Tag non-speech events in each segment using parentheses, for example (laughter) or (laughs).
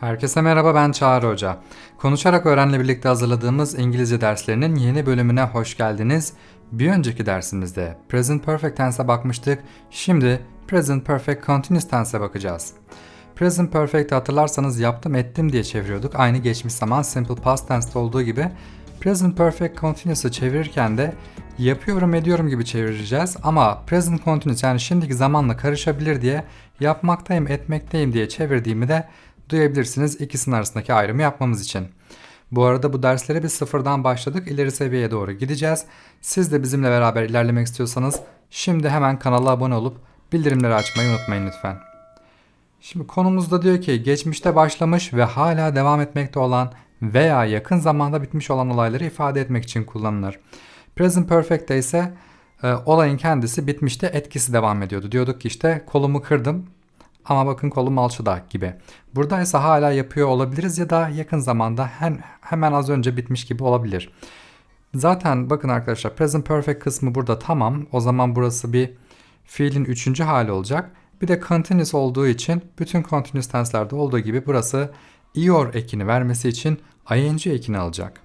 Herkese merhaba ben Çağrı Hoca. Konuşarak Öğren'le birlikte hazırladığımız İngilizce derslerinin yeni bölümüne hoş geldiniz. Bir önceki dersimizde Present Perfect Tense'e bakmıştık. Şimdi Present Perfect Continuous Tense'e bakacağız. Present Perfect'i hatırlarsanız yaptım ettim diye çeviriyorduk. Aynı geçmiş zaman Simple Past Tense'te olduğu gibi Present Perfect Continuous'ı çevirirken de yapıyorum ediyorum gibi çevireceğiz ama Present Continuous yani şimdiki zamanla karışabilir diye yapmaktayım etmekteyim diye çevirdiğimi de duyabilirsiniz ikisinin arasındaki ayrımı yapmamız için. Bu arada bu derslere biz sıfırdan başladık. İleri seviyeye doğru gideceğiz. Siz de bizimle beraber ilerlemek istiyorsanız şimdi hemen kanala abone olup bildirimleri açmayı unutmayın lütfen. Şimdi konumuzda diyor ki geçmişte başlamış ve hala devam etmekte olan veya yakın zamanda bitmiş olan olayları ifade etmek için kullanılır. Present Perfect'te ise e, olayın kendisi bitmişte etkisi devam ediyordu. Diyorduk ki işte kolumu kırdım ama bakın kolum alçıda gibi. Burada ise hala yapıyor olabiliriz ya da yakın zamanda hem, hemen az önce bitmiş gibi olabilir. Zaten bakın arkadaşlar present perfect kısmı burada tamam. O zaman burası bir fiilin üçüncü hali olacak. Bir de continuous olduğu için bütün continuous tense'lerde olduğu gibi burası ior ekini vermesi için ing ekini alacak.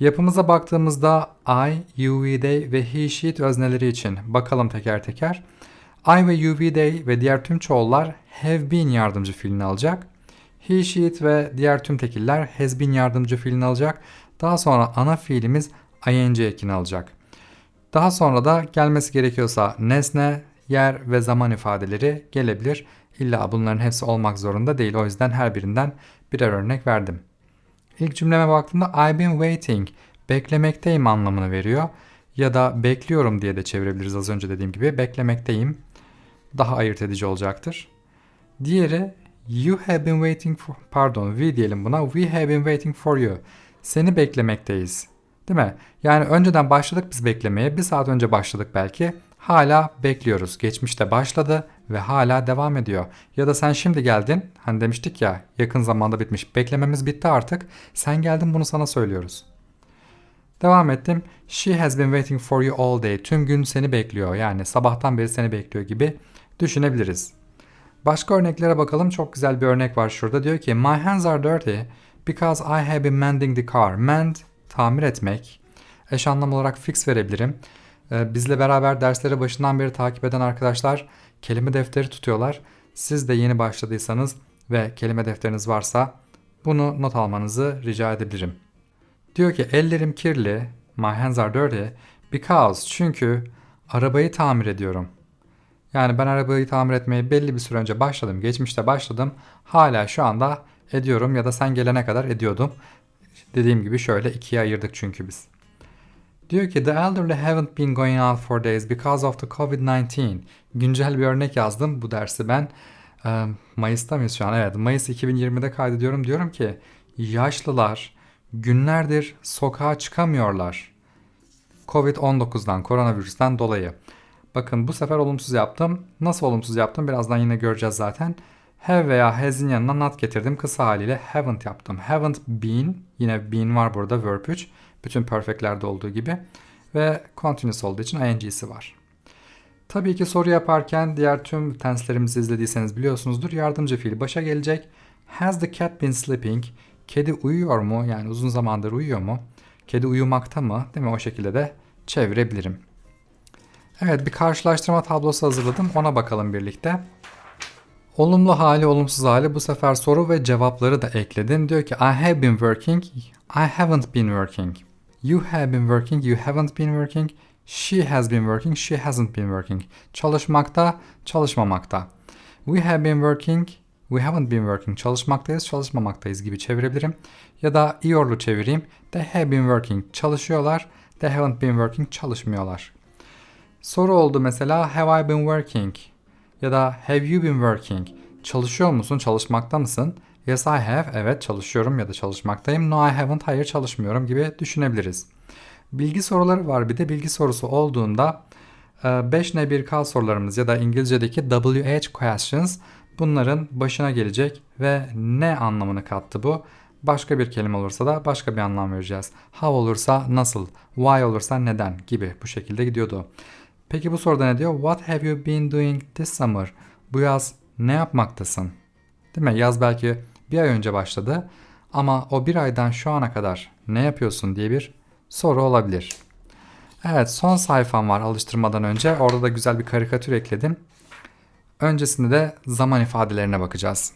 Yapımıza baktığımızda I, you, we, they ve he, she özneleri için bakalım teker teker. I ve you, they ve diğer tüm çoğullar have been yardımcı fiilini alacak. He, she, ve diğer tüm tekiller has been yardımcı fiilini alacak. Daha sonra ana fiilimiz ing ekini alacak. Daha sonra da gelmesi gerekiyorsa nesne, yer ve zaman ifadeleri gelebilir. İlla bunların hepsi olmak zorunda değil. O yüzden her birinden birer örnek verdim. İlk cümleme baktığımda I've been waiting, beklemekteyim anlamını veriyor. Ya da bekliyorum diye de çevirebiliriz az önce dediğim gibi. Beklemekteyim daha ayırt edici olacaktır. Diğeri you have been waiting for pardon we diyelim buna. We have been waiting for you. Seni beklemekteyiz. Değil mi? Yani önceden başladık biz beklemeye. Bir saat önce başladık belki. Hala bekliyoruz. Geçmişte başladı ve hala devam ediyor. Ya da sen şimdi geldin. Hani demiştik ya yakın zamanda bitmiş. Beklememiz bitti artık. Sen geldin bunu sana söylüyoruz. Devam ettim. She has been waiting for you all day. Tüm gün seni bekliyor. Yani sabahtan beri seni bekliyor gibi düşünebiliriz. Başka örneklere bakalım. Çok güzel bir örnek var şurada. Diyor ki My hands are dirty because I have been mending the car. Mend tamir etmek. Eş anlam olarak fix verebilirim. Ee, bizle beraber dersleri başından beri takip eden arkadaşlar kelime defteri tutuyorlar. Siz de yeni başladıysanız ve kelime defteriniz varsa bunu not almanızı rica edebilirim. Diyor ki ellerim kirli. My hands are dirty because çünkü arabayı tamir ediyorum. Yani ben arabayı tamir etmeye belli bir süre önce başladım. Geçmişte başladım. Hala şu anda ediyorum ya da sen gelene kadar ediyordum. Dediğim gibi şöyle ikiye ayırdık çünkü biz. Diyor ki the elderly haven't been going out for days because of the COVID-19. Güncel bir örnek yazdım bu dersi ben. Mayıs'ta mıyız şu an? Evet Mayıs 2020'de kaydediyorum. Diyorum ki yaşlılar günlerdir sokağa çıkamıyorlar. Covid-19'dan, koronavirüsten dolayı. Bakın bu sefer olumsuz yaptım. Nasıl olumsuz yaptım birazdan yine göreceğiz zaten. Have veya has'in yanına not getirdim. Kısa haliyle haven't yaptım. Haven't been, yine been var burada verb 3. Bütün perfectlerde olduğu gibi. Ve continuous olduğu için ing'si var. Tabii ki soru yaparken diğer tüm tenselerimizi izlediyseniz biliyorsunuzdur. Yardımcı fiil başa gelecek. Has the cat been sleeping? Kedi uyuyor mu? Yani uzun zamandır uyuyor mu? Kedi uyumakta mı? Değil mi? O şekilde de çevirebilirim. Evet bir karşılaştırma tablosu hazırladım. Ona bakalım birlikte. Olumlu hali, olumsuz hali bu sefer soru ve cevapları da ekledim. Diyor ki I have been working, I haven't been working. You have been working, you haven't been working. She has been working, she hasn't been working. Çalışmakta, çalışmamakta. We have been working, we haven't been working. Çalışmaktayız, çalışmamaktayız gibi çevirebilirim. Ya da iorlu çevireyim. They have been working. Çalışıyorlar. They haven't been working. Çalışmıyorlar. Soru oldu mesela have I been working? Ya da have you been working? Çalışıyor musun? Çalışmakta mısın? Yes I have. Evet çalışıyorum ya da çalışmaktayım. No I haven't. Hayır çalışmıyorum gibi düşünebiliriz. Bilgi soruları var. Bir de bilgi sorusu olduğunda 5 ne 1 k sorularımız ya da İngilizce'deki WH questions bunların başına gelecek ve ne anlamını kattı bu? Başka bir kelime olursa da başka bir anlam vereceğiz. How olursa nasıl, why olursa neden gibi bu şekilde gidiyordu. Peki bu soruda ne diyor? What have you been doing this summer? Bu yaz ne yapmaktasın? Değil mi? Yaz belki bir ay önce başladı. Ama o bir aydan şu ana kadar ne yapıyorsun diye bir soru olabilir. Evet son sayfam var alıştırmadan önce. Orada da güzel bir karikatür ekledim. Öncesinde de zaman ifadelerine bakacağız.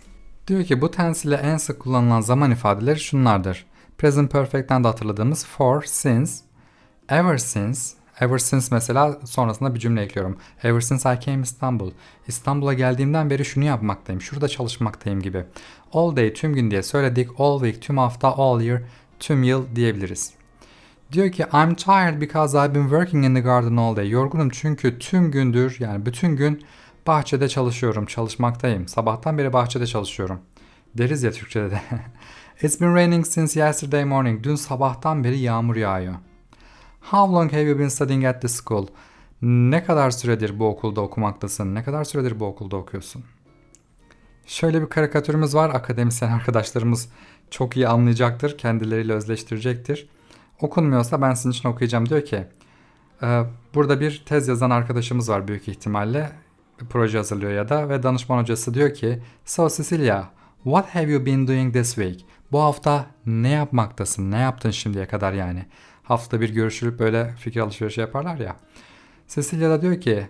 Diyor ki bu tense ile en sık kullanılan zaman ifadeleri şunlardır. Present Perfect'ten de hatırladığımız for, since, ever since, ever since mesela sonrasında bir cümle ekliyorum. Ever since I came Istanbul. İstanbul'a geldiğimden beri şunu yapmaktayım, şurada çalışmaktayım gibi. All day, tüm gün diye söyledik. All week, tüm hafta, all year, tüm yıl diyebiliriz. Diyor ki I'm tired because I've been working in the garden all day. Yorgunum çünkü tüm gündür yani bütün gün bahçede çalışıyorum, çalışmaktayım. Sabahtan beri bahçede çalışıyorum. Deriz ya Türkçe'de de. (laughs) It's been raining since yesterday morning. Dün sabahtan beri yağmur yağıyor. How long have you been studying at the school? Ne kadar süredir bu okulda okumaktasın? Ne kadar süredir bu okulda okuyorsun? Şöyle bir karikatürümüz var. Akademisyen (laughs) arkadaşlarımız çok iyi anlayacaktır. Kendileriyle özleştirecektir. Okunmuyorsa ben sizin için okuyacağım. Diyor ki "Ee, burada bir tez yazan arkadaşımız var büyük ihtimalle. Bir proje hazırlıyor ya da ve danışman hocası diyor ki So Cecilia, what have you been doing this week? Bu hafta ne yapmaktasın? Ne yaptın şimdiye kadar yani? Hafta bir görüşülüp böyle fikir alışverişi yaparlar ya. Cecilia da diyor ki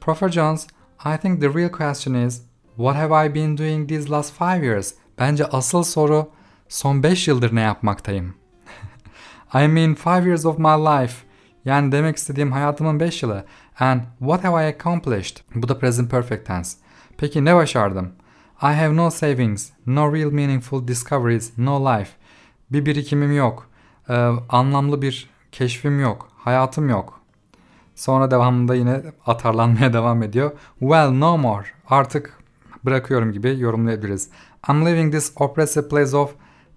Professor Jones, I think the real question is what have I been doing these last five years? Bence asıl soru son 5 yıldır ne yapmaktayım? (laughs) I mean five years of my life. Yani demek istediğim hayatımın 5 yılı. And what have I accomplished? Bu da present perfect tense. Peki ne başardım? I have no savings, no real meaningful discoveries, no life. Bir birikimim yok. Ee, anlamlı bir keşfim yok. Hayatım yok. Sonra devamında yine atarlanmaya (laughs) devam ediyor. Well, no more. Artık bırakıyorum gibi yorumlayabiliriz. I'm leaving this oppressive place of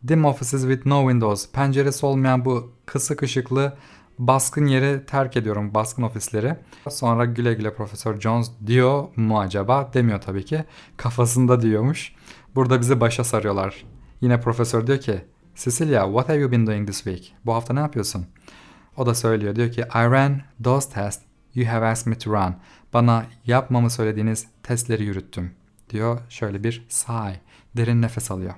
dim offices with no windows. Penceresi olmayan bu kısık ışıklı baskın yeri terk ediyorum. Baskın ofisleri. Sonra güle güle Profesör Jones diyor mu acaba? Demiyor tabii ki. Kafasında diyormuş. Burada bizi başa sarıyorlar. Yine profesör diyor ki Cecilia, what have you been doing this week? Bu hafta ne yapıyorsun? O da söylüyor. Diyor ki I ran those tests you have asked me to run. Bana yapmamı söylediğiniz testleri yürüttüm. Diyor şöyle bir sigh. Derin nefes alıyor.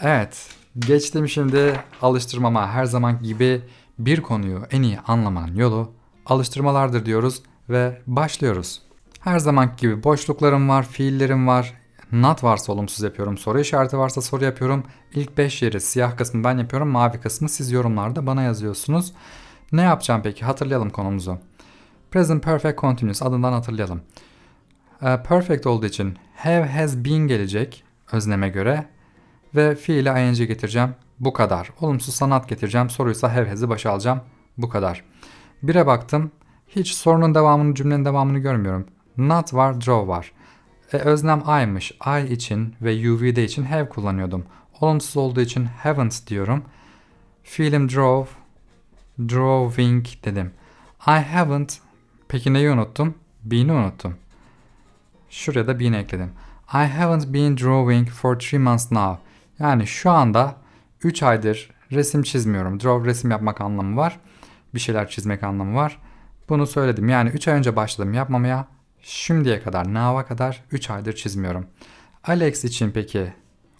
Evet. Geçtim şimdi alıştırmama. Her zaman gibi bir konuyu en iyi anlamanın yolu alıştırmalardır diyoruz ve başlıyoruz. Her zaman gibi boşluklarım var, fiillerim var. Not varsa olumsuz yapıyorum. Soru işareti varsa soru yapıyorum. İlk 5 yeri siyah kısmı ben yapıyorum. Mavi kısmı siz yorumlarda bana yazıyorsunuz. Ne yapacağım peki? Hatırlayalım konumuzu. Present Perfect Continuous adından hatırlayalım. Ee, Perfect olduğu için have has been gelecek özneme göre ve fiili ing getireceğim. Bu kadar. Olumsuz sanat getireceğim. Soruysa have has'i başa alacağım. Bu kadar. Bire baktım. Hiç sorunun devamını, cümlenin devamını görmüyorum. Not var, draw var. E, öznem I'mış. I için ve UV'de için have kullanıyordum. Olumsuz olduğu için haven't diyorum. Fiilim drove, drawing dedim. I haven't. Peki neyi unuttum? Been'i unuttum. Şuraya da been ekledim. I haven't been drawing for three months now. Yani şu anda 3 aydır resim çizmiyorum. Draw resim yapmak anlamı var. Bir şeyler çizmek anlamı var. Bunu söyledim. Yani 3 ay önce başladım yapmamaya. Şimdiye kadar, now'a kadar 3 aydır çizmiyorum. Alex için peki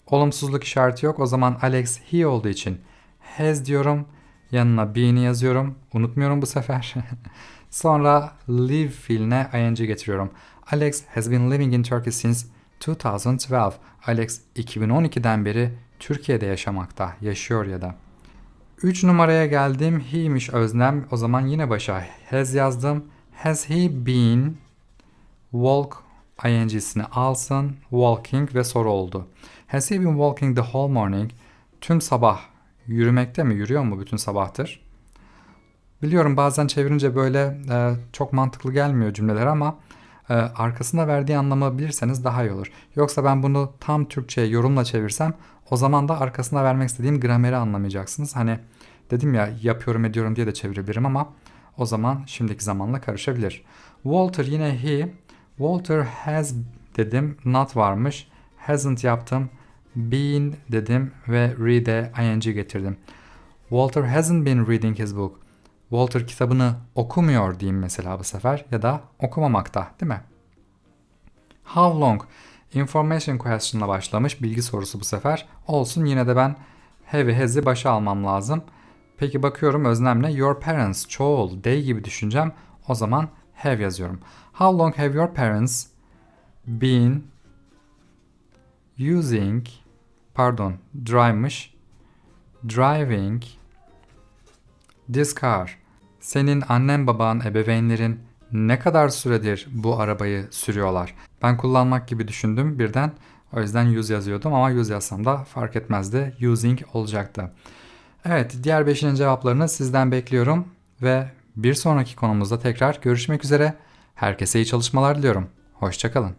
olumsuzluk işareti yok. O zaman Alex he olduğu için has diyorum. Yanına bean'i yazıyorum. Unutmuyorum bu sefer. (laughs) Sonra live fiiline ing getiriyorum. Alex has been living in Turkey since 2012. Alex 2012'den beri Türkiye'de yaşamakta, yaşıyor ya da. 3 numaraya geldim. He'miş öznem. O zaman yine başa has yazdım. Has he been walk ing'sini alsın. Walking ve soru oldu. Has he been walking the whole morning? Tüm sabah yürümekte mi? Yürüyor mu bütün sabahtır? Biliyorum bazen çevirince böyle e, çok mantıklı gelmiyor cümleler ama e, arkasında verdiği anlamı bilirseniz daha iyi olur. Yoksa ben bunu tam Türkçe'ye yorumla çevirsem o zaman da arkasında vermek istediğim grameri anlamayacaksınız. Hani dedim ya yapıyorum ediyorum diye de çevirebilirim ama o zaman şimdiki zamanla karışabilir. Walter yine he. Walter has dedim. Not varmış. Hasn't yaptım. Been dedim ve read'e ing getirdim. Walter hasn't been reading his book. Walter kitabını okumuyor diyeyim mesela bu sefer ya da okumamakta değil mi? How long? Information question'la başlamış. Bilgi sorusu bu sefer. Olsun yine de ben have'i has'i başa almam lazım. Peki bakıyorum öznemle your parents çoğul they gibi düşüneceğim. O zaman have yazıyorum. How long have your parents been using pardon drive'mış driving this car senin annen baban ebeveynlerin ne kadar süredir bu arabayı sürüyorlar? Ben kullanmak gibi düşündüm birden. O yüzden use yazıyordum ama use yazsam da fark etmezdi. Using olacaktı. Evet diğer 5'inin cevaplarını sizden bekliyorum ve bir sonraki konumuzda tekrar görüşmek üzere. Herkese iyi çalışmalar diliyorum. Hoşçakalın.